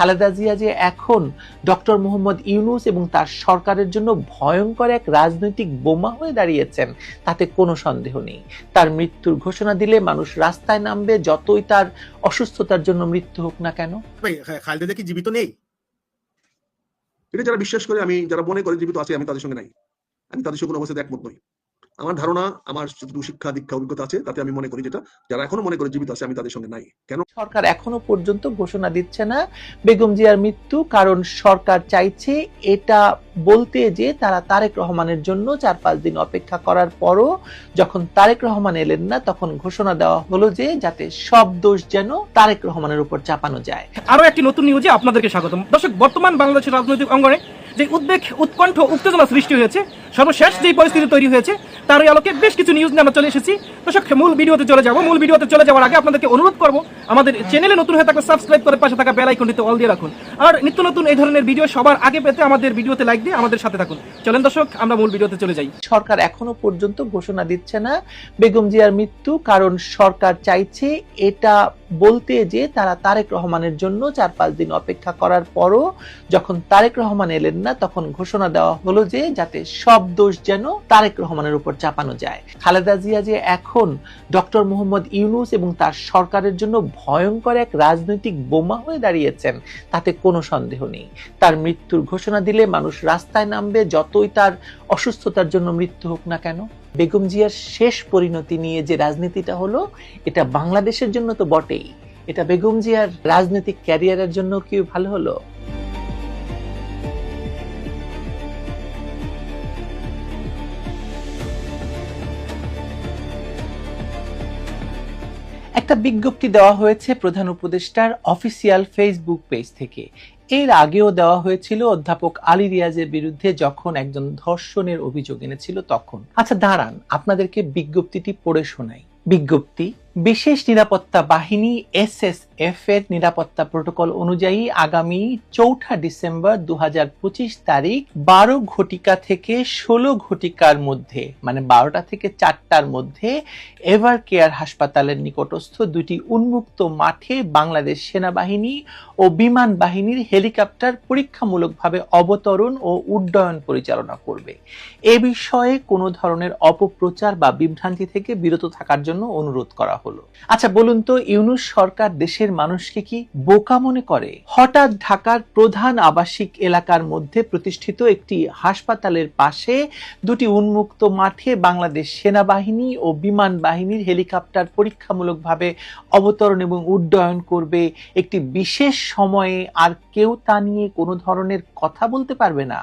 খালেদা জিয়া যে এখন ডক্টর মোহাম্মদ ইউনুস এবং তার সরকারের জন্য ভয়ঙ্কর এক রাজনৈতিক বোমা হয়ে দাঁড়িয়েছেন তাতে কোনো সন্দেহ নেই। তার মৃত্যুর ঘোষণা দিলে মানুষ রাস্তায় নামবে যতই তার অসুস্থতার জন্য মৃত্যু হোক না কেন। খালেদা কি জীবিত নেই? এটা যারা বিশ্বাস করে আমি যারা মনে করে জীবিত আছে আমি তাদের সঙ্গে নাই। আমি তাদের সঙ্গে কোনো অবস্থাতে একমত নই। আমার ধারণা আমার যতটুকু শিক্ষা দীক্ষা অভিজ্ঞতা আছে তাতে আমি মনে করি যেটা যারা এখনও মনে করে জীবিত আছে আমি তাদের সঙ্গে নাই। কেন? সরকার এখনও পর্যন্ত ঘোষণা দিচ্ছে না বেগম জিয়ার মৃত্যু কারণ সরকার চাইছে এটা বলতে যে তারা তারেক রহমানের জন্য চার পাঁচ দিন অপেক্ষা করার পরও যখন তারেক রহমান এলেন না তখন ঘোষণা দেওয়া হলো যে যাতে সব দোষ যেন তারেক রহমানের উপর চাপানো যায়। আরও একটি নতুন নিউজে আপনাদেরকে স্বাগতম। দর্শক বর্তমান বাংলাদেশের রাজনৈতিক অঙ্গনে যে উদ্বেগ উৎকণ্ঠ উত্তেজনা সৃষ্টি হয়েছে সর্বশেষ যে পরিস্থিতি তৈরি হয়েছে, তারই আলোকে বেশ কিছু নিউজ নিয়ে আমরা চলে এসেছি। দর্শক, মূল ভিডিওতে চলে যাব। মূল ভিডিওতে চলে যাওয়ার আগে আপনাদেরকে অনুরোধ করব, আমাদের চ্যানেলে নতুন হয়ে থাকলে সাবস্ক্রাইব করে পাশে থাকা বেল আইকনটিতে অল দিয়ে রাখুন। আর নিত্য নতুন এই ধরনের ভিডিও সবার আগে পেতে আমাদের ভিডিওতে লাইক দিয়ে আমাদের সাথে থাকুন। চলেন দর্শক, আমরা মূল ভিডিওতে চলে যাই। সরকার এখনও পর্যন্ত ঘোষণা দিচ্ছে না বেগম জিয়ার মৃত্যু, কারণ সরকার চাইছে এটা বলতে যে তারা তারেক রহমানের জন্য চার পাঁচ দিন অপেক্ষা করার পরও যখন তারেক রহমান এলেন না, তখন ঘোষণা দেওয়া হলো যে যাতে সব দোষ যেন তারেক রহমানের উপর চাপানো যায়। খালেদা জিয়া যে এখন ডক্টর মোহাম্মদ ইউনুস এবং তার সরকারের জন্য ভয়ঙ্কর এক রাজনৈতিক বোমা হয়ে দাঁড়িয়েছেন, তাতে কোনো সন্দেহ নেই। তার মৃত্যুর ঘোষণা দিলে মানুষ রাস্তায় নামবে, যতই তার অসুস্থতার জন্য মৃত্যু হোক না কেন। বেগম জিয়ার শেষ পরিণতি নিয়ে যে রাজনীতিটা হলো, এটা বাংলাদেশের জন্য তো বটেই। এটা বেগম জিয়ার রাজনৈতিক ক্যারিয়ারের জন্য কি ভালো হলো? একটা বিজ্ঞপ্তি দেওয়া হয়েছে প্রধান উপদেষ্টার অফিসিয়াল ফেসবুক পেজ থেকে। এর আগেও দেওয়া হয়েছিল অধ্যাপক আলী রিয়াজের বিরুদ্ধে যখন একজন ধর্ষণের অভিযোগ এনেছিল তখন। আচ্ছা দাঁড়ান, আপনাদেরকে বিজ্ঞপ্তিটি পড়ে শোনাই। বিজ্ঞপ্তি বিশেষ নিরাপত্তা বাহিনী এসএসএফ এর নিরাপত্তা প্রোটোকল অনুযায়ী আগামী চৌঠা ডিসেম্বর দু হাজার পঁচিশ তারিখ বারো ঘটিকা থেকে ষোলো ঘটিকার মধ্যে মানে বারোটা থেকে চারটার মধ্যে এভার কেয়ার হাসপাতালের নিকটস্থ দুটি উন্মুক্ত মাঠে বাংলাদেশ সেনাবাহিনী ও বিমান বাহিনীর হেলিকপ্টার পরীক্ষামূলকভাবে অবতরণ ও উড্ডয়ন পরিচালনা করবে। এ বিষয়ে কোনো ধরনের অপপ্রচার বা বিভ্রান্তি থেকে বিরত থাকার জন্য অনুরোধ করা হলো। আচ্ছা বলুন তো, ইউনুস সরকার দেশের মানুষকে কি বোকা মনে করে? হঠাৎ ঢাকার প্রধান আবাসিক এলাকার মধ্যে প্রতিষ্ঠিত একটি হাসপাতালের পাশে দুটি উন্মুক্ত মাঠে বাংলাদেশ সেনাবাহিনী ও বিমান বাহিনীর হেলিকপ্টার পরীক্ষামূলকভাবে অবতরণ এবং উড্ডয়ন করবে। একটি বিশেষ সময়ে আর কেউ তা নিয়ে কোনো ধরনের কথা বলতে পারবে না।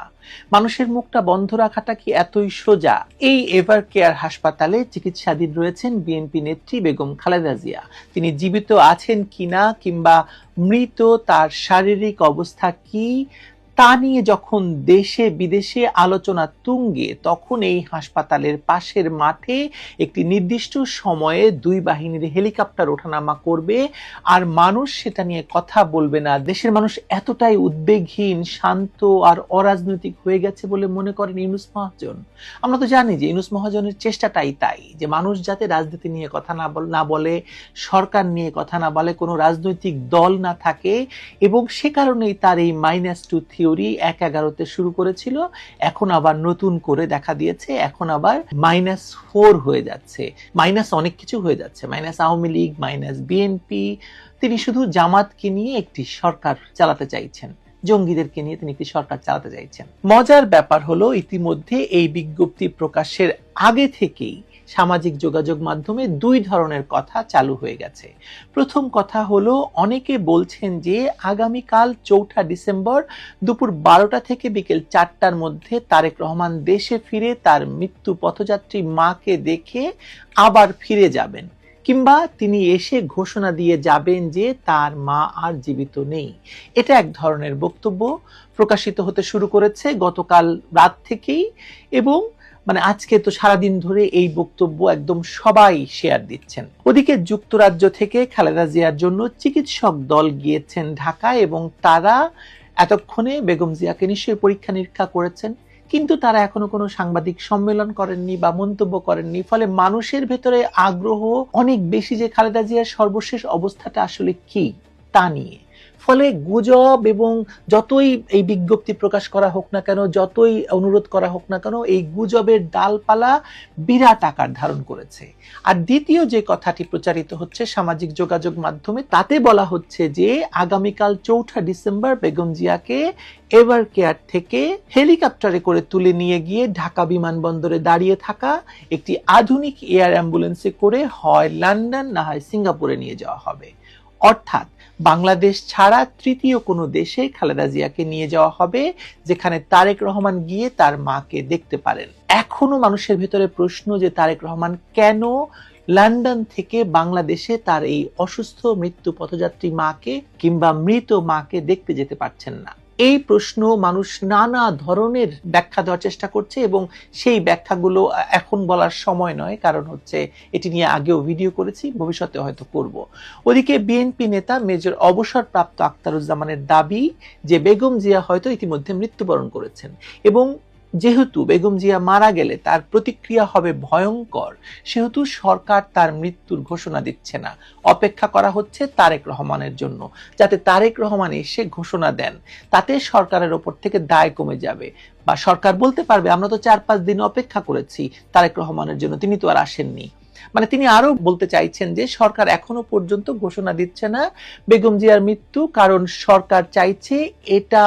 মানুষের মুখটা বন্ধ রাখাটা কি এতই সোজা? এই এভার কেয়ার হাসপাতালে চিকিৎসাধীন রয়েছেন বিএনপি নেত্রী বেগম খালেদা জিয়া। তিনি জীবিত আছেন কিনা কিংবা মৃত তার শারীরিক অবস্থা কি? তা নিয়ে যখন দেশে বিদেশে আলোচনা তুঙ্গে, তখন এই হাসপাতালের পাশের মাঠে একটি নির্দিষ্ট সময়ে দুই বাহিনীর হেলিকপ্টার ওঠানামা করবে। আর মানুষ সেটা নিয়ে কথা বলবে না। দেশের মানুষ এতটাই উদ্বেগহীন, শান্ত আর অরাজনৈতিক হয়ে গেছে বলে মনে করেন ইউনুস মহাজন। আমরা তো জানি যে ইউনুস মহাজনের চেষ্টাটাই তাই, যে মানুষ যাতে রাজনীতি নিয়ে কথা না না বলে, সরকার নিয়ে কথা না বলে, কোনো রাজনৈতিক দল না থাকে, এবং সে কারণেই তার এই মাইনাস টু থিওরি এক এগারোতে শুরু করেছিল, এখন আবার নতুন করে দেখা দিয়েছে, এখন আবার মাইনাস ফোর হয়ে যাচ্ছে, মাইনাস অনেক কিছু হয়ে যাচ্ছে, minus Awami League, minus BNP, তিনি শুধু জামাতকে নিয়ে একটি সরকার চালাতে চাইছেন, জঙ্গিদেরকে নিয়ে তিনি একটি সরকার চালাতে চাইছেন। মজার ব্যাপার হলো, ইতিমধ্যে এই বিজ্ঞপ্তি প্রকাশের আগে থেকেই সামাজিক যোগাযোগ মাধ্যমে দুই ধরনের কথা চালু হয়ে গেছে। প্রথম কথা হলো, অনেকে বলছেন যে আগামীকাল চৌঠা ডিসেম্বর দুপুর বারোটা থেকে বিকেল চারটার মধ্যে তারেক রহমান দেশে ফিরে তার মৃত্যু পথযাত্রী মাকে দেখে আবার ফিরে যাবেন কিংবা তিনি এসে ঘোষণা দিয়ে যাবেন যে তার মা আর জীবিত নেই। এটা এক ধরনের বক্তব্য প্রকাশিত হতে শুরু করেছে গতকাল রাত থেকেই এবং মানে আজকে তো সারাদিন ধরে এই বক্তব্য একদম সবাই শেয়ার দিচ্ছেন। ওদিকে যুক্তরাজ্য থেকে খালেদা জিয়ার জন্য চিকিৎসক দল গিয়েছেন ঢাকা এবং তারা এতক্ষণে বেগম জিয়াকে নিশ্চয়ই পরীক্ষা নিরীক্ষা করেছেন, কিন্তু তারা এখনও কোনো সাংবাদিক সম্মেলন করেননি বা মন্তব্য করেননি। ফলে মানুষের ভেতরে আগ্রহ অনেক বেশি যে খালেদা জিয়ার সর্বশেষ অবস্থাটা আসলে কি তা নিয়ে। ফলে গুজব এবং যতই এই বিজ্ঞপ্তি প্রকাশ করা হোক না কেন, যতই অনুরোধ করা হোক না কেন, এই গুজবের ডালপালা বিরাট আকার ধারণ করেছে। আর দ্বিতীয় যে কথাটি প্রচারিত হচ্ছে সামাজিক যোগাযোগ মাধ্যমে, তাতে বলা হচ্ছে যে আগামীকাল চৌঠা ডিসেম্বর বেগম জিয়াকে এভার কেয়ার থেকে হেলিকপ্টারে করে তুলে নিয়ে গিয়ে ঢাকা বিমানবন্দরে দাঁড়িয়ে থাকা একটি আধুনিক এয়ার অ্যাম্বুলেন্সে করে হয় লন্ডন, না হয় সিঙ্গাপুরে নিয়ে যাওয়া হবে। অর্থাৎ বাংলাদেশ ছাড়া তৃতীয় কোনো দেশে খালেদা জিয়াকে নিয়ে যাওয়া হবে, যেখানে তারেক রহমান গিয়ে তার মাকে দেখতে পারেন। এখনও মানুষের ভেতরে প্রশ্ন যে তারেক রহমান কেন লন্ডন থেকে বাংলাদেশে তার এই অসুস্থ মৃত্যু পথযাত্রী মাকে কিংবা মৃত মাকে দেখতে যেতে পারছেন না। এই প্রশ্ন মানুষ নানা ধরনের ব্যাখ্যা দেওয়ার চেষ্টা করছে এবং সেই ব্যাখ্যাগুলো এখন বলার সময় নয়, কারণ হচ্ছে এটি নিয়ে আগেও ভিডিও করেছি, ভবিষ্যতে হয়তো করব। ওদিকে বিএনপি নেতা মেজর অবসরপ্রাপ্ত আক্তারুজ্জামানের দাবি যে বেগম জিয়া হয়তো ইতিমধ্যে মৃত্যুবরণ করেছেন এবং যেহেতু বেগম জিয়া মারা গেলে তার প্রতিক্রিয়া হবে ভয়ঙ্কর, সেহেতু সরকার তার মৃত্যুর ঘোষণা দিচ্ছে না। অপেক্ষা করা হচ্ছে তারেক রহমানের জন্য, যাতে তারেক রহমান এসে ঘোষণা দেন। তাতে সরকারের ওপর থেকে দায় কমে যাবে। বা সরকার বলতে পারবে, আমরা তো চার পাঁচ দিন অপেক্ষা করেছি, তারেক রহমানের জন্য, তিনি তো আর আসেননি। মানে তিনি আরও বলতে চাইছেন যে সরকার এখনও পর্যন্ত ঘোষণা দিচ্ছে না বেগম জিয়ার মৃত্যু, কারণ সরকার চাইছে এটা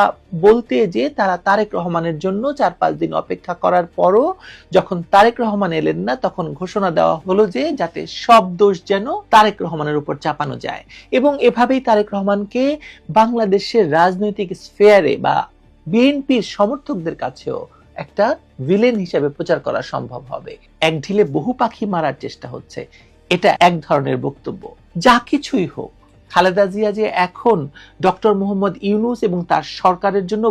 বলতে যে তারা তারেক রহমানের জন্য চার পাঁচ দিন অপেক্ষা করার পরও যখন তারেক রহমান এলেন না, তখন ঘোষণা দেওয়া হলো যে যাতে সব দোষ যেন তারেক রহমানের উপর চাপানো যায়। এবং এভাবেই তারেক রহমানকে বাংলাদেশের রাজনৈতিক স্ফেয়ারে বা বিএনপির সমর্থকদের কাছেও একটা ভিলেন হিসেবে প্রচার করা সম্ভব হবে। এক ঢিলে বহু পাখি মারার চেষ্টা হচ্ছে। এটা এক ধরনের বক্তব্য। যা কিছুই হোক, খালেদা জিয়া যে এখন ডক্টর মোহাম্মদ ইউনুস এবং তার সরকারের জন্য